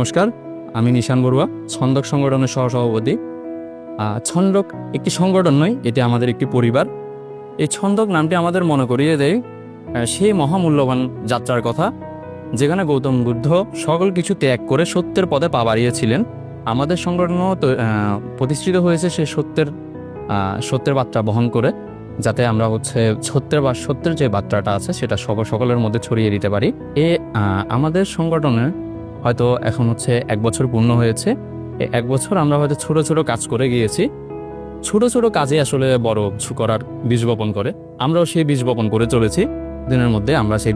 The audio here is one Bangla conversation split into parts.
নমস্কার, আমি নিশান বড়ুয়া, ছন্দক সংগঠনের সহসভাপতি। ছন্দক একটি সংগঠন নয়, এটি আমাদের একটি পরিবার। এই ছন্দক নামটি আমাদের মনে করিয়ে দেয় সেই মহামূল্যবান যাত্রার কথা, যেখানে গৌতম বুদ্ধ সকল কিছু ত্যাগ করে সত্যের পথে পা বাড়িয়েছিলেন। আমাদের সংগঠনও প্রতিষ্ঠিত হয়েছে সেই সত্যের সত্যের বার্তা বহন করে, যাতে আমরা হচ্ছে সত্যের বা, সত্যের যে বার্তাটা আছে, সেটা সকল সকলের মধ্যে ছড়িয়ে দিতে পারি। এ আমাদের সংগঠনের হয়তো এখন হচ্ছে এক বছর পূর্ণ হয়েছে। এক বছর আমরা হয়তো ছোট ছোট কাজ করে গিয়েছি। ছোট ছোট কাজে আসলে বড় কিছু করার বীজ বপন করে। আমরাও সেই বীজ বপন করে চলেছি। দিনের মধ্যে আমরা সেই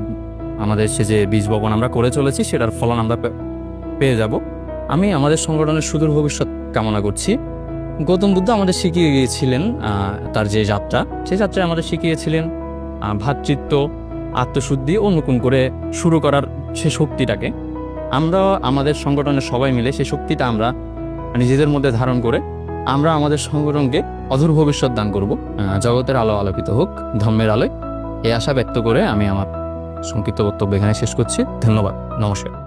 আমাদের সে যে বীজ বপন আমরা করে চলেছি, সেটার ফলন আমরা পেয়ে যাব। আমি আমাদের সংগঠনের সুদূর ভবিষ্যৎ কামনা করছি। গৌতম বুদ্ধ আমাদের শিখিয়ে গিয়েছিলেন তার যে যাত্রা, সেই যাত্রায় আমাদের শিখিয়েছিলেন ভ্রাতৃত্ব আত্মশুদ্ধি ও নতুন করে শুরু করার সে শক্তিটাকে। আমরা আমাদের সংগঠনের সবাই মিলে সেই শক্তিটা আমরা নিজেদের মধ্যে ধারণ করে আমরা আমাদের সংগঠনকে অধুর ভবিষ্যৎ দান করব। জগতের আলো আলোকিত হোক, ধর্মের আলোয়। এই আশা ব্যক্ত করে আমি আমার সংক্ষিপ্ত বক্তব্য এখানে শেষ করছি। ধন্যবাদ। নমস্কার।